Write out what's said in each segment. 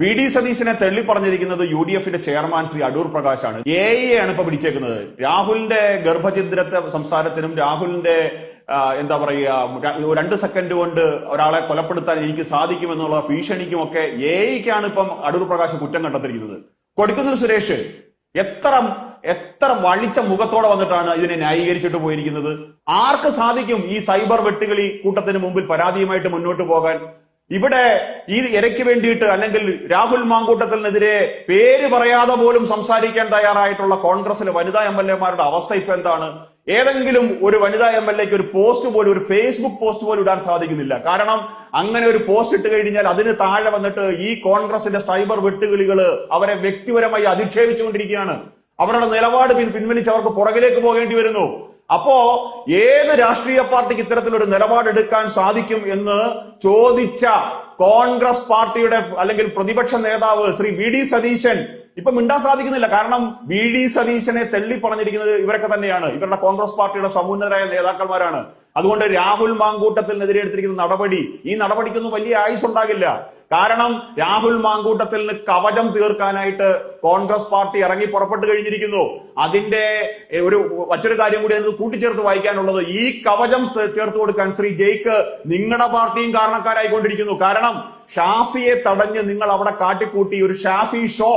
V D സതീശനെ തള്ളി പറഞ്ഞിരിക്കുന്നത് യു ഡി എഫിന്റെ ചെയർമാൻ ശ്രീ അടൂർ പ്രകാശാണ്. എ ആണ് ഇപ്പൊ പിടിച്ചേക്കുന്നത്. രാഹുലിന്റെ ഗർഭചിദ്രത്തെ സംസാരത്തിനും രാഹുലിന്റെ എന്താ പറയുക രണ്ട് സെക്കൻഡ് കൊണ്ട് ഒരാളെ കൊലപ്പെടുത്താൻ എനിക്ക് സാധിക്കുമെന്നുള്ള ഭീഷണിക്കുമൊക്കെ എ ഐക്കാണ് ഇപ്പം അടൂർ പ്രകാശ് കുറ്റം കണ്ടെത്തിയിരിക്കുന്നത്. കൊടുക്കുന്നത് സുരേഷ് എത്ര എത്ര വളിച്ച മുഖത്തോടെ വന്നിട്ടാണ് ഇതിനെ ന്യായീകരിച്ചിട്ട് പോയിരിക്കുന്നത്? ആർക്ക് സാധിക്കും ഈ സൈബർ വെട്ടുകളി കൂട്ടത്തിന് മുമ്പിൽ പരാതിയുമായിട്ട് മുന്നോട്ട് പോകാൻ? ഇവിടെ ഈ ഇരയ്ക്ക് വേണ്ടിയിട്ട് അല്ലെങ്കിൽ രാഹുൽ മാങ്കൂട്ടത്തിനെതിരെ പേര് പറയാതെ പോലും സംസാരിക്കാൻ തയ്യാറായിട്ടുള്ള കോൺഗ്രസിലെ വനിതാ എം എൽ എമാരുടെ അവസ്ഥ ഇപ്പൊ എന്താണ്? ഏതെങ്കിലും ഒരു വനിതാ എം എൽ എക്ക് ഒരു പോസ്റ്റ് പോലും ഒരു ഫേസ്ബുക്ക് പോസ്റ്റ് പോലും ഇടാൻ സാധിക്കുന്നില്ല. കാരണം അങ്ങനെ ഒരു പോസ്റ്റ് ഇട്ട് കഴിഞ്ഞാൽ അതിന് താഴെ വന്നിട്ട് ഈ കോൺഗ്രസിന്റെ സൈബർ വെട്ടുകിളികൾ അവരെ വ്യക്തിപരമായി അധിക്ഷേപിച്ചുകൊണ്ടിരിക്കുകയാണ്. അവരുടെ നിലപാട് പിൻ പിൻവലിച്ച് അവർക്ക് പുറകിലേക്ക് പോകേണ്ടി വരുന്നു. അപ്പോ ഏത് രാഷ്ട്രീയ പാർട്ടിക്ക് ഇത്തരത്തിലൊരു നിലപാടെടുക്കാൻ സാധിക്കും എന്ന് ചോദിച്ച കോൺഗ്രസ് പാർട്ടിയുടെ അല്ലെങ്കിൽ പ്രതിപക്ഷ നേതാവ് ശ്രീ വി ഡി സതീശൻ ഇപ്പൊ മിണ്ടാൻ സാധിക്കുന്നില്ല. കാരണം വി ഡി സതീശനെ തെള്ളി പറഞ്ഞിരിക്കുന്നത് ഇവരൊക്കെ തന്നെയാണ്. ഇവരുടെ കോൺഗ്രസ് പാർട്ടിയുടെ സമുന്നതരായ നേതാക്കന്മാരാണ്. അതുകൊണ്ട് രാഹുൽ മാങ്കൂട്ടത്തിനെതിരെ എടുത്തിരിക്കുന്ന നടപടി ഈ നടപടിക്കൊന്നും വലിയ ആയുസ് ഉണ്ടാകില്ല. കാരണം രാഹുൽ മാങ്കൂട്ടത്തിന് കവചം തീർക്കാനായിട്ട് കോൺഗ്രസ് പാർട്ടി ഇറങ്ങി പുറപ്പെട്ടു കഴിഞ്ഞിരിക്കുന്നു. അതിന്റെ ഒരു മറ്റൊരു കാര്യം കൂടി അതിന് കൂട്ടിച്ചേർത്ത് വായിക്കാനുള്ളത്. ഈ കവചം ചേർത്ത് കൊടുക്കാൻ ശ്രീ ജയ്ക്ക് നിങ്ങളുടെ പാർട്ടിയും കാരണക്കാരായിക്കൊണ്ടിരിക്കുന്നു. കാരണം ഷാഫിയെ തടഞ്ഞ് നിങ്ങൾ അവിടെ കാട്ടിക്കൂട്ടി ഒരു ഷാഫി ഷോ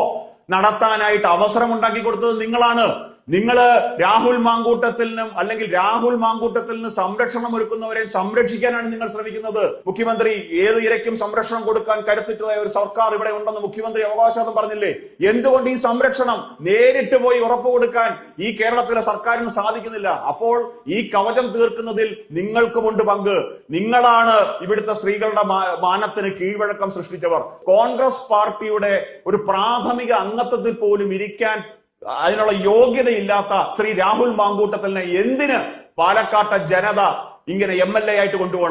നടത്താനായിട്ട് അവസരം ഉണ്ടാക്കി കൊടുത്തത് നിങ്ങളാണ്. നിങ്ങൾ രാഹുൽ മാങ്കൂട്ടത്തിൽ നിന്നും അല്ലെങ്കിൽ രാഹുൽ മാങ്കൂട്ടത്തിന് സംരക്ഷണം ഒരുക്കുന്നവരെ സംരക്ഷിക്കാനാണ് നിങ്ങൾ ശ്രമിക്കുന്നത്. മുഖ്യമന്ത്രി ഏത് ഇരയ്ക്കും സംരക്ഷണം കൊടുക്കാൻ കരുത്തിട്ടതായ ഒരു സർക്കാർ ഇവിടെ ഉണ്ടെന്ന് മുഖ്യമന്ത്രി അവകാശവാദം പറഞ്ഞില്ലേ? എന്തുകൊണ്ട് ഈ സംരക്ഷണം നേരിട്ട് പോയി ഉറപ്പ് കൊടുക്കാൻ ഈ കേരളത്തിലെ സർക്കാരിന് സാധിക്കുന്നില്ല? അപ്പോൾ ഈ കവചം തീർക്കുന്നതിൽ നിങ്ങൾക്കുമുണ്ട് പങ്ക്. നിങ്ങളാണ് ഇവിടുത്തെ സ്ത്രീകളുടെ മാനത്തിന് കീഴ്വഴക്കം സൃഷ്ടിച്ചവർ. കോൺഗ്രസ് പാർട്ടിയുടെ ഒരു പ്രാഥമിക അംഗത്വത്തിൽ പോലും ഇരിക്കാൻ അതിനുള്ള യോഗ്യതയില്ലാത്ത ശ്രീ രാഹുൽ മാങ്കൂട്ടത്തിനെ എന്തിന് പാലക്കാട്ടെ ജനത ഇങ്ങനെ എം എൽ എ ആയിട്ട് കൊണ്ടുപോകണം?